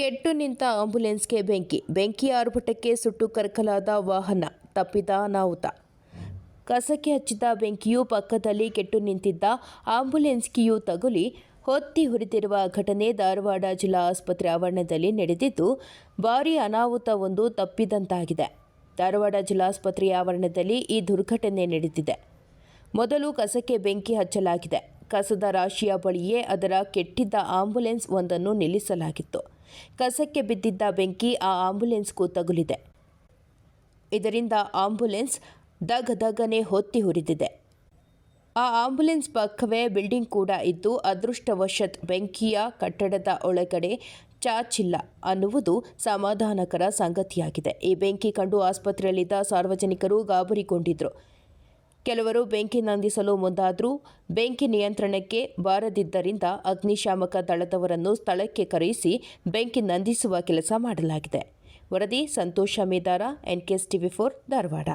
ಕೆಟ್ಟು ನಿಂತ ಆಂಬ್ಯುಲೆನ್ಸ್ಗೆ ಬೆಂಕಿ. ಬೆಂಕಿಯ ಆರ್ಭಟಕ್ಕೆ ಸುಟ್ಟು ಕರಕಲಾದ ವಾಹನ. ತಪ್ಪಿದ ಅನಾಹುತ ಕಸಕ್ಕೆ ಹಚ್ಚಿದ ಬೆಂಕಿಯು ಪಕ್ಕದಲ್ಲಿ ಕೆಟ್ಟು ನಿಂತಿದ್ದ ಆಂಬ್ಯುಲೆನ್ಸ್ಗೆಯೂ ತಗುಲಿ ಹೊತ್ತಿ ಹುರಿದಿರುವ ಘಟನೆ ಧಾರವಾಡ ಜಿಲ್ಲಾ ಆಸ್ಪತ್ರೆ ಆವರಣದಲ್ಲಿ ನಡೆದಿದ್ದು, ಭಾರೀ ಅನಾಹುತವೊಂದು ತಪ್ಪಿದಂತಾಗಿದೆ. ಧಾರವಾಡ ಜಿಲ್ಲಾಸ್ಪತ್ರೆಯ ಆವರಣದಲ್ಲಿ ಈ ದುರ್ಘಟನೆ ನಡೆದಿದೆ. ಮೊದಲು ಕಸಕ್ಕೆ ಬೆಂಕಿ ಹಚ್ಚಲಾಗಿದೆ. ಕಸದ ರಾಶಿಯ ಬಳಿಯೇ ಅದರ ಕೆಟ್ಟಿದ್ದ ಆಂಬ್ಯುಲೆನ್ಸ್ ಒಂದನ್ನು ನಿಲ್ಲಿಸಲಾಗಿತ್ತು. ಕಸಕ್ಕೆ ಬಿದ್ದಿದ್ದ ಬೆಂಕಿ ಆ ಆಂಬ್ಯುಲೆನ್ಸ್ಗೂ ತಗುಲಿದೆ. ಇದರಿಂದ ಆಂಬ್ಯುಲೆನ್ಸ್ ದಗದಗನೆ ಹೊತ್ತಿ ಹುರಿದಿದೆ ಆ ಆಂಬ್ಯುಲೆನ್ಸ್ ಪಕ್ಕವೇ ಬಿಲ್ಡಿಂಗ್ ಕೂಡ ಇದ್ದು, ಅದೃಷ್ಟವಶತ್ ಬೆಂಕಿಯ ಕಟ್ಟಡದ ಒಳಗಡೆ ಚಾಚಿಲ್ಲ ಅನ್ನುವುದು ಸಮಾಧಾನಕರ ಸಂಗತಿಯಾಗಿದೆ. ಈ ಬೆಂಕಿ ಕಂಡು ಆಸ್ಪತ್ರೆಯಲ್ಲಿದ್ದ ಸಾರ್ವಜನಿಕರು ಗಾಬರಿಗೊಂಡಿದ್ರು. ಕೆಲವರು ಬೆಂಕಿ ನಂದಿಸಲು ಮುಂದಾದರೂ ಬೆಂಕಿ ನಿಯಂತ್ರಣಕ್ಕೆ ಬಾರದಿದ್ದರಿಂದ ಅಗ್ನಿಶಾಮಕ ದಳದವರನ್ನು ಸ್ಥಳಕ್ಕೆ ಕರೆಯಿಸಿ ಬೆಂಕಿ ನಂದಿಸುವ ಕೆಲಸ ಮಾಡಲಾಗಿದೆ. ವರದಿ Santosh Medara, NKS TV four Dharwad.